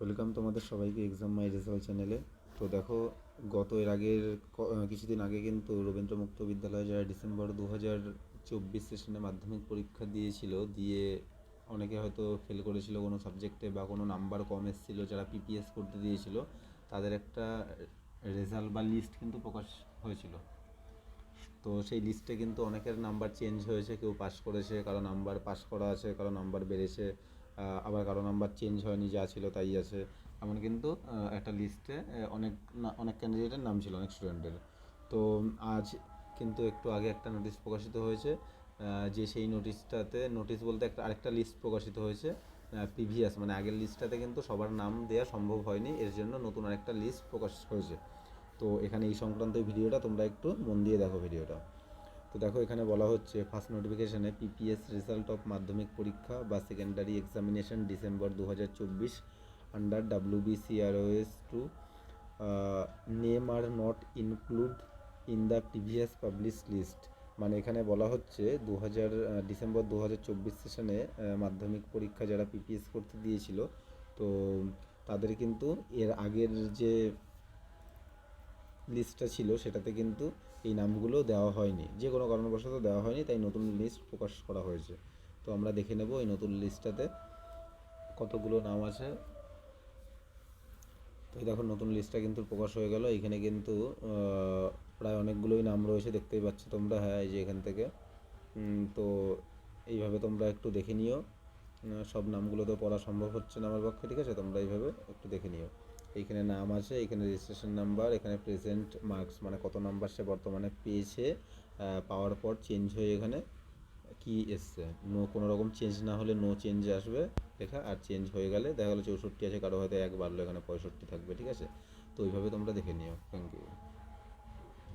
Welcome তোমাদের সবাইকে exam মাই result চ্যানেলে তো দেখো, গত এর আগের কিছুদিন আগে কিন্তু রবীন্দ্র মুক্ত বিদ্যালয়ে যারা ডিসেম্বর দু হাজার চব্বিশ সেশনে মাধ্যমিক পরীক্ষা দিয়েছিল, দিয়ে অনেকে হয়তো ফেল করেছিল কোনো সাবজেক্টে বা কোনো নাম্বার কম এসেছিল, যারা পিপিএস করতে দিয়েছিল, তাদের একটা রেজাল্ট বা লিস্ট কিন্তু প্রকাশ হয়েছিল। তো সেই লিস্টে কিন্তু অনেকের নাম্বার চেঞ্জ হয়েছে, কেউ পাস করেছে, কারও নাম্বার পাস করা আছে, কারও নাম্বার বেড়েছে। আবার কারও নাম্বার চেঞ্জ হয়নি, যা ছিল তাই আছে। এমন কিন্তু একটা লিস্টে অনেক অনেক ক্যান্ডিডেটের নাম ছিল, অনেক স্টুডেন্টের তো, আজ কিন্তু একটু আগে একটা নোটিশ প্রকাশিত হয়েছে যে সেই নোটিশটাতে নোটিশ বলতে একটা, আরেকটা লিস্ট প্রকাশিত হয়েছে প্রিভিয়াস মানে আগের লিস্টটাতে কিন্তু সবার নাম দেওয়া সম্ভব হয়নি, এর জন্য নতুন আরেকটা লিস্ট প্রকাশ হয়েছে। তো, এখানে এই সংক্রান্ত ভিডিওটা তোমরা একটু মন দিয়ে দেখো ভিডিওটা তো দেখো এখানে বলা হচ্ছে ফার্স্ট নোটিফিকেশনে পিপিএস রেজাল্ট অফ মাধ্যমিক পরীক্ষা বা সেকেন্ডারি এক্সামিনেশন ডিসেম্বর দু হাজার চব্বিশ under W BCROS to name are not include in the previous publish list মানে এখানে বলা হচ্ছে দু হাজার ডিসেম্বর দু হাজার চব্বিশ সেশনে মাধ্যমিক পরীক্ষা যারা পিপিএস করতে দিয়েছিল, তো তাদের কিন্তু এর আগের যে লিস্টটা ছিল, সেটাতে কিন্তু এই নামগুলো দেওয়া হয়নি। যে কোনো কারণবশত দেওয়া হয়নি, তাই নতুন লিস্ট প্রকাশ করা হয়েছে। তো আমরা দেখে নেব এই নতুন লিস্টটাতে কতগুলো নাম আছে। তো দেখো, নতুন লিস্টটা কিন্তু প্রকাশ হয়ে গেল। এখানে কিন্তু প্রায় অনেকগুলোই নাম রয়েছে, দেখতেই পাচ্ছ তোমরা। হ্যাঁ এই যে এখান থেকে। তো এইভাবে তোমরা একটু দেখে নিও। সব নামগুলো তো পড়া সম্ভব হচ্ছে না আমার পক্ষে, ঠিক আছে? তোমরা এইভাবে একটু দেখে নিও। এইখানে নাম আছে, এখানে রেজিস্ট্রেশন নাম্বার এখানে প্রেজেন্ট মার্কস মানে কত নাম্বার সে বর্তমানে পেয়েছে পাওয়ার পর চেঞ্জ হয়ে এখানে কি এসছে। নো কোনো রকম চেঞ্জ না হলে নো চেঞ্জ আসবে, লেখা, আর চেঞ্জ হয়ে গেলে দেখা গেলো চৌষট্টি আছে, কারও হয়তো এক বাড়লো এখানে পঁয়ষট্টি থাকবে, ঠিক আছে? তো ওইভাবে তোমরা দেখে নিও। Thank you